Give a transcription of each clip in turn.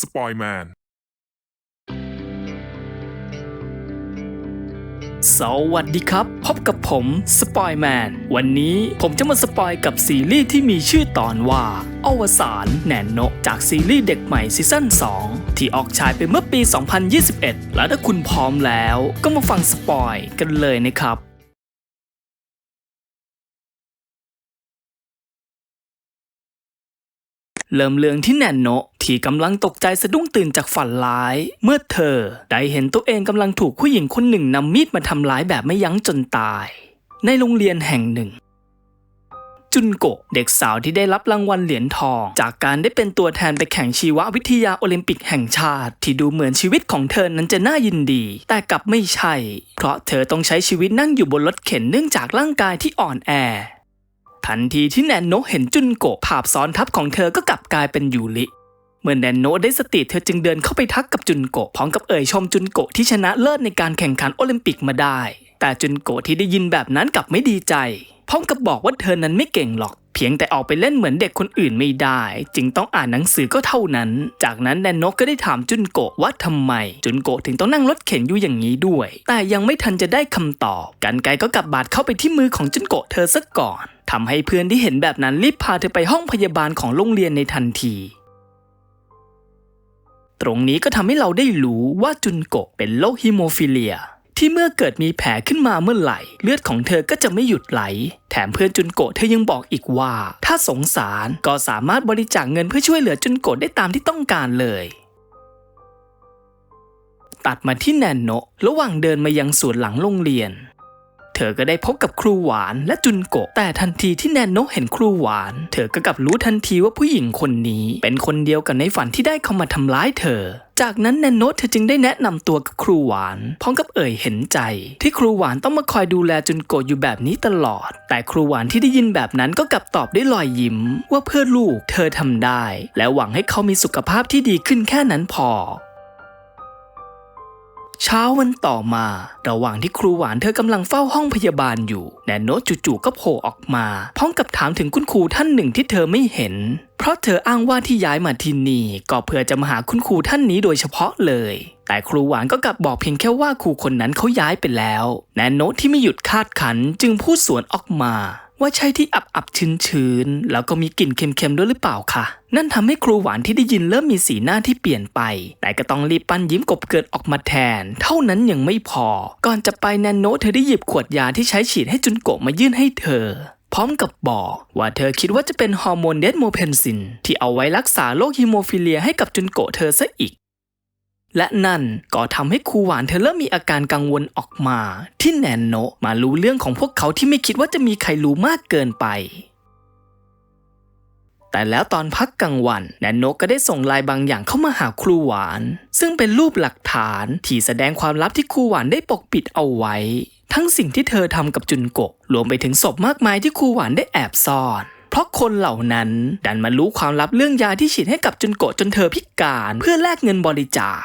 สปอยแมน สวัสดีครับ พบกับผมสปอยแมน วันนี้ผมจะมาสปอยกับซีรีส์ที่มีชื่อตอนว่า อวสานแหนนโนจากซีรีส์เด็กใหม่ซีซั่น2 ที่ออกฉายไปเมื่อปี 2021 แล้วถ้าคุณพร้อมแล้ว ก็มาฟังสปอยกันเลยนะครับ เริ่มเรื่องที่แนนโนะที่กำลังตกใจสะดุ้งตื่นจากฝันร้าย เมื่อเธอได้เห็นตัวเองกำลังถูกผู้หญิงคนหนึ่งนำมีดมาทำร้ายแบบไม่ยั้งจนตาย ในโรงเรียนแห่งหนึ่ง จุนโกะเด็กสาวที่ได้รับรางวัลเหรียญทอง จากการได้เป็นตัวแทนไปแข่งชีววิทยาโอลิมปิกแห่งชาติ ที่ดูเหมือนชีวิตของเธอนั้นจะน่ายินดี แต่กลับไม่ใช่ เพราะเธอต้องใช้ชีวิตนั่งอยู่บนรถเข็นเนื่องจากร่างกายที่อ่อนแอ ทันทีที่แนนโนเห็นจุนโกะภาพซ้อนทับของเธอก็กลับกลายเป็นยูริเมื่อแนนโนได้สติเธอจึงเดินเข้าไปทักกับจุนโกะพร้อมกับเอ่ยชมจุนโกะที่ชนะเลิศในการแข่งขันโอลิมปิกมาได้ แต่จุนโกะที่ได้ยินแบบนั้นกลับไม่ดีใจพร้อมกับบอกว่าเธอนั้นไม่เก่งหรอก พียงแต่ออกไปเล่นเหมือนเด็กคนอื่นไม่ได้ จึงต้องอ่านหนังสือก็เท่านั้น จากนั้นแนนนะก็ได้ถามจุนโกะว่าทำไม จุนโกะถึงต้องนั่งรถเข็นอยู่อย่างนี้ด้วย แต่ยังไม่ทันจะได้คำตอบ กันไกก็กลับบาดเข้าไปที่มือของจุนโกะเธอซะก่อนทำให้เพื่อนที่เห็นแบบนั้นรีบพาเธอไปห้องพยาบาลของโรงเรียนในทันทีตรงนี้ก็ทำให้เราได้รู้ว่าจุนโกะเป็นโรคฮิโมฟิเลีย ที่เมื่อเกิดมีแผลขึ้นมาเมื่อไหร่ เลือดของเธอก็จะไม่หยุดไหล แถมเพื่อนจุนโกะเธอยังบอกอีกว่า ถ้าสงสารก็สามารถบริจาคเงินเพื่อช่วยเหลือจุนโกะได้ตามที่ต้องการเลย ตัดมาที่แนนโนะระหว่างเดินมายังสวนหลังโรงเรียน เธอก็ได้พบกับครูหวานและจุนโกะแต่ทันทีที่แนนโนะเห็นครูหวาน เธอก็กลับรู้ทันทีว่าผู้หญิงคนนี้ เป็นคนเดียวกับในฝันที่ได้เข้ามาทำร้ายเธอ จากนั้นแนนโนะเธอจึงได้แนะนำตัวกับครูหวาน พร้อมกับเอ่ยเห็นใจ ที่ครูหวานต้องมาคอยดูแลจุนโกะอยู่แบบนี้ตลอด แต่ครูหวานที่ได้ยินแบบนั้นก็กลับตอบด้วยรอยยิ้ม ว่าเพื่อลูกเธอทำได้ และหวังให้เขามีสุขภาพที่ดีขึ้นแค่นั้นพอเช้าวันต่อมา ระหว่างที่ครูหวานเธอกำลังเฝ้าห้องพยาบาลอยู่ แนนโนจู่ๆก็โผล่ออกมา พร้อมกับถามถึงคุณครูท่านหนึ่งที่เธอไม่เห็น ราะเธออ้างว่าที่ย้ายมาที่นี่ก็เพื่อจะมาหาคุณครูท่านนี้โดยเฉพาะเลย แต่ครูหวานก็กลับบอกเพียงแค่ว่าครูคนนั้นเขาย้ายไปแล้วแนนโนที่ไม่หยุดคาดขันจึงพูดสวนออกมาว่าใช่ที่อับอับชื้นชื้นแล้วก็มีกลิ่นเค็มๆด้วยหรือเปล่าคะนั่นทำให้ครูหวานที่ได้ยินเริ่มมีสีหน้าที่เปลี่ยนไป แต่ก็ต้องรีบปั้นยิ้มกบเกิดออกมาแทน เท่านั้นยังไม่พอ ก่อนจะไปแนนโนเธอได้หยิบขวดยาที่ใช้ฉีดให้จุนโกะมายื่นให้เธอ พร้อมกับบอกว่าเธอคิดว่าจะเป็นฮอร์โมนเดสโมเพนซิน ที่เอาไว้รักษาโรคฮิโมฟิเลียให้กับจุนโกะเธอซะอีก และนั่นก็ทำให้ครูหวานเธอเริ่มมีอาการกังวลออกมา ที่แนนโนะมารู้เรื่องของพวกเขาที่ไม่คิดว่าจะมีใครรู้มากเกินไป แต่แล้วตอนพักกลางวันแนนโนะก็ได้ส่งลน์บางอย่างเข้ามาหาครูหวาน ซึ่งเป็นรูปหลักฐานที่แสดงความลับที่ครูหวานได้ปกปิดเอาไว้ ทั้งสิ่งที่เธอทำกับจุนโกะรวมไปถึงศพมากมายที่ครูหวานได้แอบซ่อน เพราะคนเหล่านั้นดันมารู้ความลับเรื่องยาที่ฉีดให้กับจุนโกะจนเธอพิการเพื่อแลกเงินบริจาค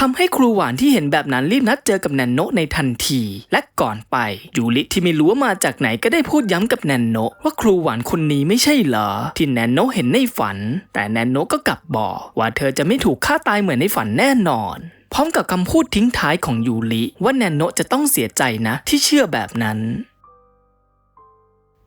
ทำให้ครูหวานที่เห็นแบบนั้นรีบนัดเจอกับแนนโนะในทันที และก่อนไปยูริที่ไม่รู้ว่ามาจากไหนก็ได้พูดย้ำกับแนนโนะว่าครูหวานคนนี้ไม่ใช่เหรอ ที่แนนโนะเห็นในฝัน แต่แนนโนะก็กลับบอกว่าเธอจะไม่ถูกฆ่าตายเหมือนในฝันแน่นอน พร้อมกับคำพูดทิ้งท้ายของยูริว่าแนนโนะจะต้องเสียใจนะที่เชื่อแบบนั้น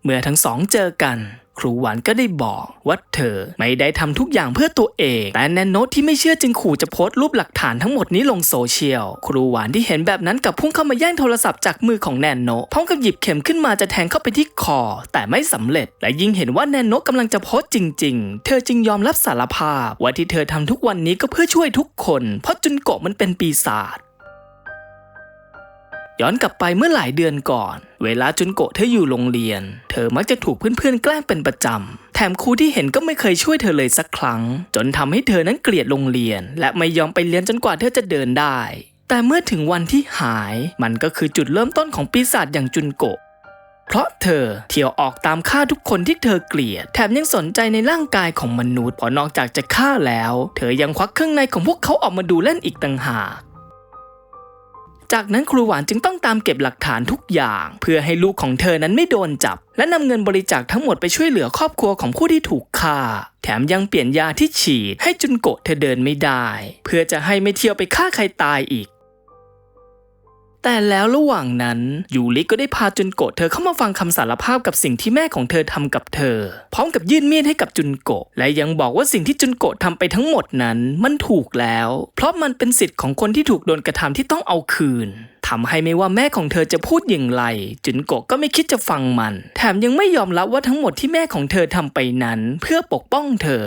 เมื่อทั้งสองเจอกัน ครูหวานก็ได้บอกว่าเธอไม่ได้ทำทุกอย่างเพื่อตัวเอง แต่แนนโนตที่ไม่เชื่อจึงขู่จะโพสต์รูปหลักฐานทั้งหมดนี้ลงโซเชียล ครูหวานที่เห็นแบบนั้นกับพุ่งเข้ามาแย่งโทรศัพท์จากมือของแนนโนตพร้อมกับหยิบเข็มขึ้นมาจะแทงเข้าไปที่คอ แต่ไม่สำเร็จ และยิ่งเห็นว่าแนนโนตกำลังจะโพสต์จริง ๆ เธอจึงยอมรับสารภาพ ว่าที่เธอทำทุกวันนี้ก็เพื่อช่วยทุกคน เพราะจุนโกะมันเป็นปีศาจ ย้อนกลับไปเมื่อหลายเดือนก่อน เวลาจุนโกะเธออยู่โรงเรียน เธอมักจะถูกเพื่อนๆแกล้งเป็นประจำ แถมครูที่เห็นก็ไม่เคยช่วยเธอเลยสักครั้ง จนทำให้เธอนั้นเกลียดโรงเรียน และไม่ยอมไปเรียนจนกว่าเธอจะเดินได้ แต่เมื่อถึงวันที่หาย มันก็คือจุดเริ่มต้นของปีศาจอย่างจุนโกะเพราะเธอเที่ยวออกตามฆ่าทุกคนที่เธอเกลียด แถมยังสนใจในร่างกายของมนุษย์เพราะนอกจากจะฆ่าแล้ว เธอยังควักเครื่องในของพวกเขาออกมาดูเล่นอีกต่างหาก จากนั้นครูหวานจึงต้องตามเก็บหลักฐานทุกอย่าง เพื่อให้ลูกของเธอนั้นไม่โดนจับ และนำเงินบริจาคทั้งหมดไปช่วยเหลือครอบครัวของผู้ที่ถูกฆ่า แถมยังเปลี่ยนยาที่ฉีดให้จุนโกะเธอเดินไม่ได้ เพื่อจะให้ไม่เที่ยวไปฆ่าใครตายอีก แต่แล้วระหว่างนั้นยูริก็ได้พาจุนโกะเธอเข้ามาฟังคำสารภาพกับสิ่งที่แม่ของเธอทำกับเธอ พร้อมกับยื่นมีดให้กับจุนโกะและยังบอกว่าสิ่งที่จุนโกะทำไปทั้งหมดนั้นมันถูกแล้ว เพราะมันเป็นสิทธิ์ของคนที่ถูกโดนกระทำที่ต้องเอาคืนทำให้ไม่ว่าแม่ของเธอจะพูดอย่างไร จุนโกะก็ไม่คิดจะฟังมัน แถมยังไม่ยอมรับว่าทั้งหมดที่แม่ของเธอทำไปนั้น เพื่อปกป้องเธอ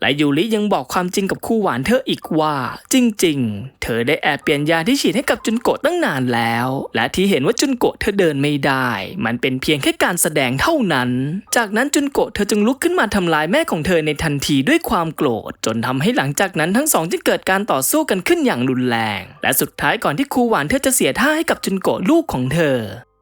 และยูริยังบอกความจริงกับคู่หวานเธออีกว่า จริง ๆ เธอได้แอบเปลี่ยนยาที่ฉีดให้กับจุนโกะตั้งนานแล้ว และที่เห็นว่าจุนโกะเธอเดินไม่ได้ มันเป็นเพียงแค่การแสดงเท่านั้น จากนั้นจุนโกะเธอจึงลุกขึ้นมาทำลายแม่ของเธอในทันทีด้วยความโกรธ จนทำให้หลังจากนั้นทั้งสองจึงเกิดการต่อสู้กันขึ้นอย่างรุนแรง และสุดท้ายก่อนที่คู่หวานเธอจะเสียท่าให้กับจุนโกะลูกของเธอ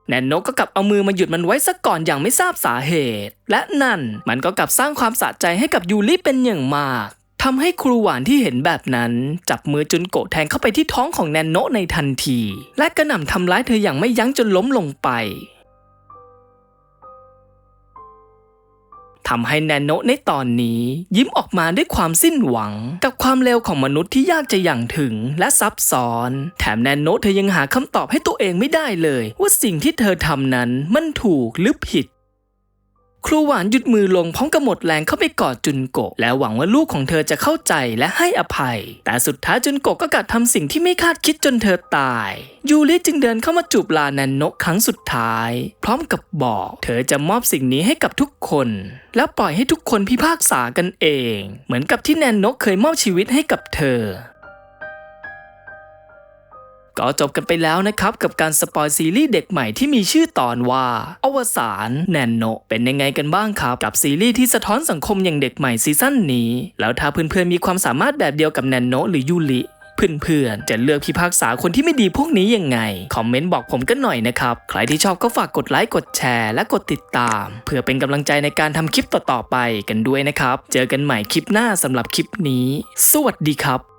แนนโนก็กลับเอามือมาหยุดมันไว้ซะก่อนอย่างไม่ทราบสาเหตุ และนั่นมันก็กลับสร้างความสะใจให้กับยูริเป็นอย่างมากทำให้ครูหวานที่เห็นแบบนั้น จับมือจุนโกะแทงเข้าไปที่ท้องของแนนโนะในทันที และกระหน่ำทำร้ายเธออย่างไม่ยั้งจนล้มลงไป ทำให้แนนโนในตอนนี้ ยิ้มออกมาด้วยความสิ้นหวัง กับความเร็วของมนุษย์ที่ยากจะอย่างถึงและซับซ้อน แถมแนนโนเธอยังหาคำตอบให้ตัวเองไม่ได้เลย ว่าสิ่งที่เธอทำนั้นมันถูกหรือผิด ครูหวานหยุดมือลงพร้อมกับหมดแรงเข้าไปกอดจุนโกะและหวังว่าลูกของเธอจะเข้าใจและให้อภัย แต่สุดท้ายจุนโกะก็กลับทำสิ่งที่ไม่คาดคิดจนเธอตาย ยูริจึงเดินเข้ามาจูบลาแนนนะครั้งสุดท้าย พร้อมกับบอก เธอจะมอบสิ่งนี้ให้กับทุกคน แล้วปล่อยให้ทุกคนพิพากษากันเอง เหมือนกับที่แนนนะเคยมอบชีวิตให้กับเธอ ก็จบกันไปแล้วนะครับ กับการสปอยซีรีส์เด็กใหม่ที่มีชื่อตอนว่า อวสานแนนโนเป็นยังไงกันบ้างครับ กับซีรีส์ที่สะท้อนสังคมอย่างเด็กใหม่ซีซั่นนี้ แล้วถ้าเพื่อนๆมีความสามารถแบบเดียวกับแนนโนหรือยูริเพื่อนๆ จะเลือกพิพากษาคนที่ไม่ดีพวกนี้ยังไง คอมเมนต์บอกผมกันหน่อยนะครับ ใครที่ชอบก็ฝากกดไลค์ กดแชร์ และกดติดตาม เพื่อเป็นกำลังใจในการทำคลิปต่อๆไปกันด้วยนะครับ เจอกันใหม่คลิปหน้าสำหรับคลิปนี้ สวัสดีครับ